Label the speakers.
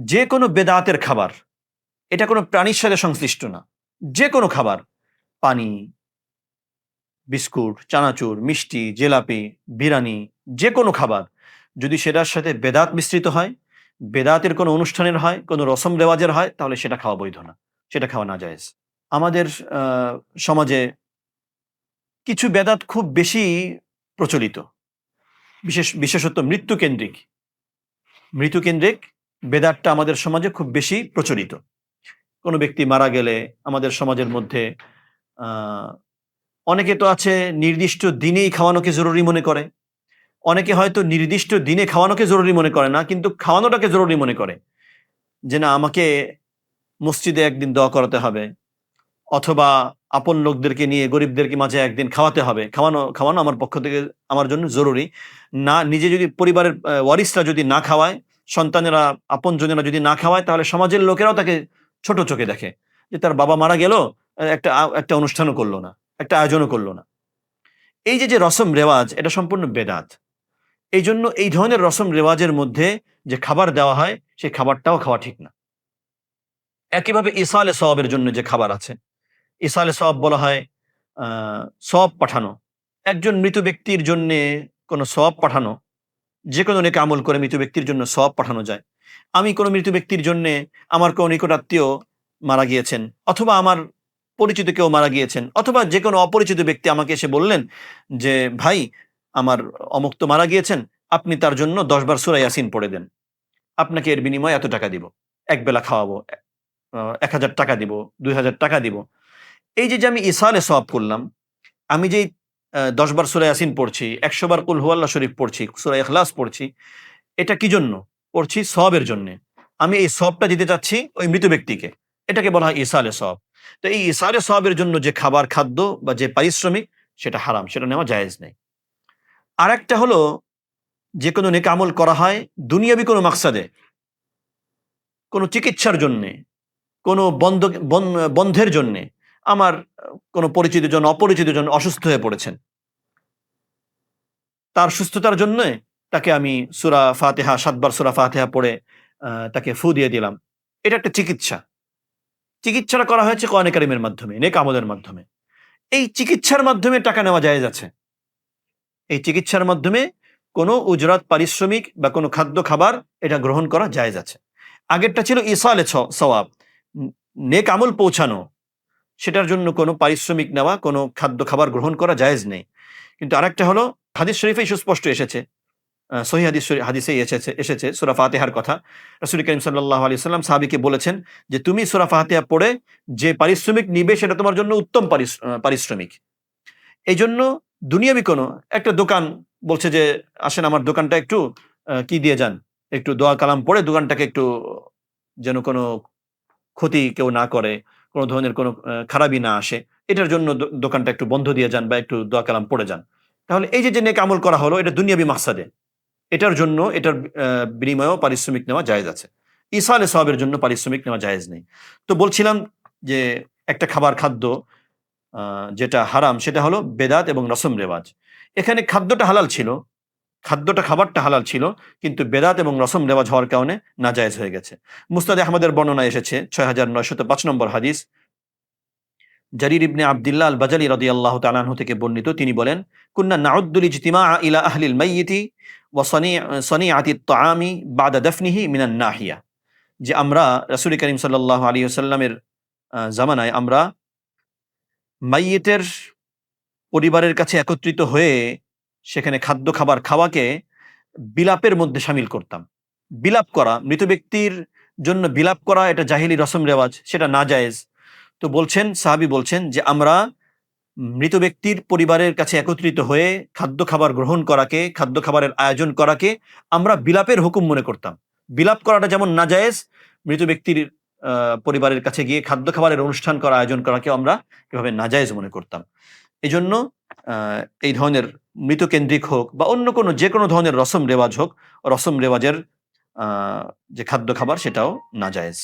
Speaker 1: যে কোনো বেদাতের খাবার, এটা কোনো প্রাণীর সাথে সংশ্লিষ্ট না যে কোনো খাবার, পানি, বিস্কুট, চানাচুর, মিষ্টি, জেলাপি, বিরিয়ানি যে কোনো খাবার, যদি সেটার সাথে বেদাত মিশ্রিত হয়, বেদাতের কোনো অনুষ্ঠানের হয়, কোনো রসম রেওয়াজের হয়, তাহলে সেটা খাওয়া বৈধ না, সেটা খাওয়া না যায় আমাদের সমাজে কিছু বেদাত খুব বেশি প্রচলিত, বিশেষ, বিশেষত মৃত্যুকেন্দ্রিক মৃত্যুকেন্দ্রিক বেদাতটা আমাদের সমাজে খুব বেশি প্রচলিত। কোনো ব্যক্তি মারা গেলে আমাদের সমাজের মধ্যে অনেকে তো আছে নির্দিষ্ট দিনেই খাওয়ানোকে জরুরি মনে করে। অনেকে হয়তো নির্দিষ্ট দিনে খাওয়ানোকে জরুরি মনে করে না, কিন্তু খাওয়ানোটাকে জরুরি মনে করে যে না, আমাকে মসজিদে একদিন দোয়া করাতে হবে অথবা আপন লোকদেরকে নিয়ে গরিবদেরকে মাঝে একদিন খাওয়াতে হবে। খাওয়ানো খাওয়ানো আমার পক্ষ থেকে আমার জন্য জরুরি। না, নিজে যদি পরিবারের ওয়ারিসরা যদি না খাওয়ায় সন্তানেরা আপন জনেরা যদি না খাওয়ায়, তাহলে সমাজের লোকেরাও তাকে ছোট চোখে দেখে। যে তার বাবা মারা গেল, একটা একটা অনুষ্ঠানও করল না, একটা আয়োজনও করল না। এই যে যে রসম রেওয়াজ, এটা সম্পূর্ণ বেদাত। এই জন্য এই ধরনের রসম রেওয়াজের মধ্যে যে খাবার দেওয়া হয় সেই খাবারটাও খাওয়া ঠিক না। একইভাবে ইসালে সওয়াবের জন্য যে খাবার আছে, ইসালে সওয়াব বলা হয় সওয়াব পাঠানো। একজন মৃত ব্যক্তির জন্যে কোনো সওয়াব পাঠানো যে কোনো নেক আমল করে মৃত ব্যক্তির জন্য সব পাঠানো যায়। আমি কোনো মৃত ব্যক্তির জন্য আমার কোনো নিকটাত্মীয় মারা গিয়েছেন, অথবা আমার পরিচিত কেউ মারা গিয়েছেন, অথবা যে কোনো অপরিচিত ব্যক্তি আমাকে এসে বললেন যে, ভাই, আমার অমুক তো মারা গিয়েছেন, আপনি তার জন্য দশবার সুরা ইয়াসিন পড়ে দেন। আপনাকে এর বিনিময়ে এত টাকা দিব। এক বেলা খাওয়াবো এক হাজার টাকা দিব, দুই হাজার টাকা দিব। এই যে যে আমি ইসালে সব করলাম, আমি যেই দশবার সুরা ইয়াসিন পড়ছি, একশো বার কুল হুয়াল্লাহ শরীফ পড়ছি, সুরা এখলাস পড়ছি। এটা কি জন্য? পড়ছি সবের জন্য। আমি এই সবটা দিতে চাচ্ছি ওই মৃত ব্যক্তিকে। এটাকে বলা হয় ইসালে সব তো এই ইসালে সবের জন্য যে খাবার, খাদ্য বা যে পারিশ্রমিক, সেটা হারাম, সেটা নেওয়া জায়েজ নেই। আর একটা হলো, যে কোনো নেক আমল করা হয় দুনিয়াবি কোনো মাকসাদে, কোনো চিকিৎসার জন্যে, কোনো বন্ধ, বন- বন্ধের জন্যে আমার কোনো পরিচিত জন অপরিচিত জন অসুস্থ হয়ে পড়েছেন। তার সুস্থতার জন্য তাকে আমি সুরা ফাতেহা, সাতবার সুরা ফাতেহা পড়ে তাকে ফু দিয়ে দিলাম। এটা একটা চিকিৎসা। চিকিৎসাটা করা হয়েছে কোরআনে কারিমের মাধ্যমে, নেক আমলের মাধ্যমে। এই চিকিৎসার মাধ্যমে টাকা নেওয়া জায়েজ আছে। এই চিকিৎসার মাধ্যমে কোনো উজরাত, পারিশ্রমিক বা কোনো খাদ্য, খাবার এটা গ্রহণ করা জায়েজ আছে। আগেরটা ছিল ইসালে সওয়াব। নেক আমল পৌঁছানো। সেটার জন্য কোনো পারিশ্রমিক নেওয়া, কোনো খাদ্য খাবার গ্রহণ করা জায়েজ নেই। কিন্তু আরেকটা হলো, হাদিস শরীফে সুস্পষ্ট এসেছে। সহি হাদিস হাদিসে এসেছে এসেছে সুরা ফাতেহার কথা। রসুল করিম সাল্লাহ আলি সাল্লাম সাহাবিকে বলেছেন যে, তুমি সুরা ফাতেহা পড়ে যে পারিশ্রমিক নিবে, সেটা তোমার জন্য উত্তম পারিশ্রমিক। এই জন্য দুনিয়াবি কোনো, একটা দোকান বলছে যে, আসেন আমার দোকানটা একটু কি দিয়ে যান? একটু দোয়া কালাম পড়ে দোকানটাকে একটু যেন কোনো ক্ষতি কেউ না করে। কোনো ধরনের কোনো খারাপই না আসে, এটার জন্য দোকানটা একটু বন্ধ দিয়ে যান বা একটু দোয়া কালাম পড়ে যান। তাহলে এই যে নেক আমল করা হলো, এটা দুনিয়াবি মাকসাদে। এটার জন্য, এটার বিনিময়েও পারিশ্রমিক নেওয়া জায়েজ আছে। ইসালে সবের জন্য পারিশ্রমিক নেওয়া জায়েজ নেই। তো বলছিলাম যে, একটা খাবার খাদ্য যেটা হারাম, সেটা হলো বেদাত এবং রসম রেওয়াজ। এখানে খাদ্যটা হালাল ছিল খাদ্যটা খাবারটা হালাল ছিল কিন্তু বেদাত এবং রসম রেওয়াজ হওয়ার কারণে নাজায়েজ হয়ে গেছে। মুস্তাদ আহমদের বর্ণনা এসেছে ছয় হাজার নয়শত পাঁচ নম্বর হাদিস। জারির ইবনে আবদুল্লাহ আল বাজালি রদি আল্লাহ তালাহু থেকে বর্ণিত তিনি বলেন কুন্না নাউদ্দুল ইজতিমা ইলা আহলিল মাইয়িতি ওয়া সনিআতি তাআমি বাদা দফনিহি মিনান নাহিয়া। যে আমরা রাসূল করিম সাল্লাল্লাহু আলাইহি ওয়াসাল্লামের আহ, জামানায় আমরা মাইয়েতের পরিবারের কাছে একত্রিত হয়ে সেখানে খাদ্য খাবার খাওয়াকে বিলাপের মধ্যে সামিল করতাম। বিলাপ করা, মৃত ব্যক্তির জন্য বিলাপ করা এটা জাহিলি রসম রেওয়াজ, সেটা না জায়েজ তো বলছেন, সাহাবি বলছেন যে আমরা মৃত ব্যক্তির পরিবারের কাছে একত্রিত হয়ে খাদ্য খাবার গ্রহণ করাকে, খাদ্য খাবারের আয়োজন করাকে আমরা বিলাপের হুকুম মনে করতাম। বিলাপ করাটা যেমন না জায়েজ মৃত ব্যক্তির পরিবারের কাছে গিয়ে খাদ্য খাবারের অনুষ্ঠান করা আয়োজন করাকে আমরা এভাবে নাজায়েজ মনে করতাম। এই জন্য এই ধরনের মৃতকেন্দ্রিক হোক বা অন্য কোনো, যে কোনো ধরনের রসম রেওয়াজ হোক, রসম রেওয়াজের যে খাদ্য খাবার সেটাও নাজায়েজ।